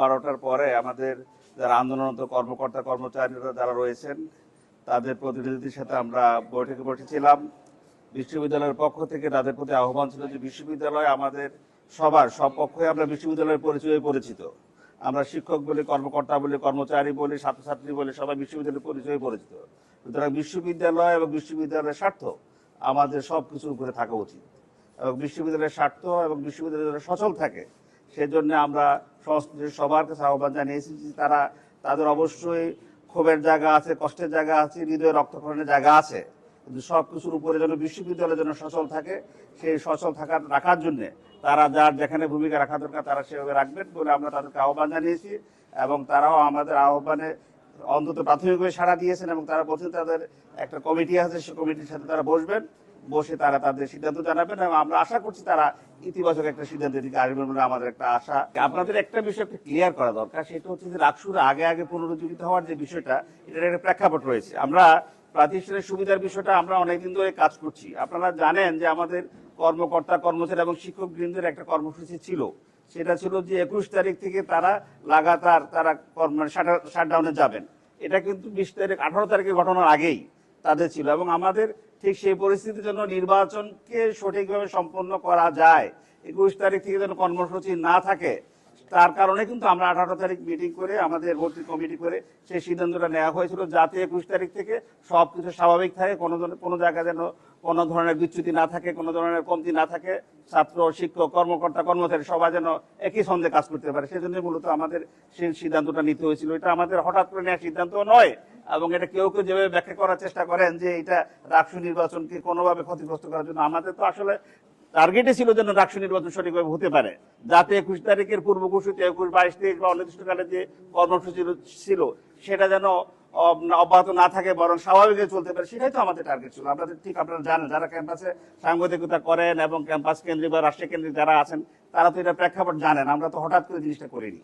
বারোটার পরে আমাদের যারা আন্দোলনরত কর্মকর্তা, কর্মচারীরা যারা রয়েছেন, তাদের প্রতিনিধিদের সাথে আমরা বৈঠকে বসেছিলাম। বিশ্ববিদ্যালয়ের পক্ষ থেকে তাদের প্রতি আহ্বান ছিল যে বিশ্ববিদ্যালয় আমাদের সবার, সব পক্ষই আমরা বিশ্ববিদ্যালয়ের পরিচয়ে পরিচিত। আমরা শিক্ষক বলি, কর্মকর্তা বলি, কর্মচারী বলি, ছাত্রছাত্রী বলি, সবাই বিশ্ববিদ্যালয়ের পরিচয়ে পরিচিত। সুতরাং বিশ্ববিদ্যালয় এবং বিশ্ববিদ্যালয়ের স্বার্থ আমাদের সব কিছুর উপরে থাকা উচিত। এবং বিশ্ববিদ্যালয়ের স্বার্থ এবং বিশ্ববিদ্যালয় যেন সচল থাকে। সেজন্য আমরা সবার কাছে আহ্বান জানিয়েছি যে তারা, তাদের অবশ্যই ক্ষোভের জায়গা আছে, কষ্টের জায়গা আছে, হৃদয়ে রক্তক্ষরণের জায়গা আছে। কিন্তু সব কিছুর উপরে যেন বিশ্ববিদ্যালয় যেন সচল থাকে, সেই সচল থাকার রাখার জন্য তারা যার যেখানে ভূমিকা রাখা দরকার তারা সেভাবে রাখবেন বলে আমরা তাদেরকে আহ্বান জানিয়েছি এবং তারাও আমাদের আহ্বানে অন্তত প্রাথমিকভাবে সাড়া দিয়েছেন এবং তারা বলছেন তাদের একটা কমিটি আছে সেই কমিটির সাথে তারা বসবেন। বসে তারা তাদের সিদ্ধান্ত জানাবেন এবং আমরা আশা করছি তারা ইতিবাচক একটা সিদ্ধান্তের দিকে আসবেন বলে আমাদের একটা আশা। আপনাদের একটা বিষয় একটু ক্লিয়ার করা দরকার, সেটা হচ্ছে যে রাকসুর আগে আগে পুনরুজ্জীবিত হওয়ার যে বিষয়টা, এটার একটা প্রেক্ষাপট রয়েছে। আমরা প্রাতিষ্ঠানিক সুবিধার বিষয়টা আমরা অনেকদিন ধরে কাজ করছি। আপনারা জানেন যে আমাদের কর্মকর্তা, কর্মচারী এবং শিক্ষক বৃন্দের একটা কর্মসূচি ছিল। সেটা ছিল যে একুশ তারিখ থেকে তারা লাগাতার তারা কর্ম শাটডাউনে যাবেন। এটা কিন্তু বিশ তারিখ, আঠারো তারিখের ঘটনার আগেই তাদের ছিল এবং আমাদের ঠিক সেই পরিস্থিতির জন্য নির্বাচনকে সঠিকভাবে সম্পন্ন করা যায়। একুশ তারিখ থেকে যেন কর্মসূচি না থাকে, তার কারণে কিন্তু আমরা আঠারো তারিখ মিটিং করে, আমাদের ভর্তি কমিটি করে সেই সিদ্ধান্তটা নেওয়া হয়েছিল। যাতে একুশ তারিখ থেকে সব কিছু স্বাভাবিক থাকে, কোনো কোনো জায়গায় যেন কোনো ধরনের বিচ্যুতি না থাকে, কোনো ধরনের কমতি না থাকে, ছাত্র, শিক্ষক, কর্মকর্তা, কর্মচারী সবাই যেন একই সঙ্গে কাজ করতে পারে। সেজন্য মূলত আমাদের সেই সিদ্ধান্তটা নিতে হয়েছিল। এটা আমাদের হঠাৎ করে নেওয়া সিদ্ধান্ত নয় এবং এটা কেউ কেউ যেভাবে ব্যাখ্যা করার চেষ্টা করেন যে এটা রাষ্ট্র নির্বাচনকে কোনোভাবে ক্ষতিগ্রস্ত করার জন্য। আমাদের তো আসলে টার্গেটে ছিল যেন রাষ্ট্র নির্বাচন সঠিকভাবে হতে পারে। যাতে একুশ তারিখের পূর্ব ঘোষিত একুশ, বাইশ তারিখ বা অনির্দিষ্টকালে যে কর্মসূচি ছিল, সেটা যেন অব্যাহত না থাকে বরং স্বাভাবিকভাবে চলতে পারে, সেটাই তো আমাদের টার্গেট ছিল। আপনাদের ঠিক আপনারা জানেন, যারা ক্যাম্পাসে সাংবাদিকতা করেন এবং ক্যাম্পাস কেন্দ্রিক বা রাষ্ট্রীয় কেন্দ্রিক যারা আছেন, তারা তো এটা প্রেক্ষাপট জানেন। আমরা তো হঠাৎ করে জিনিসটা করিনি।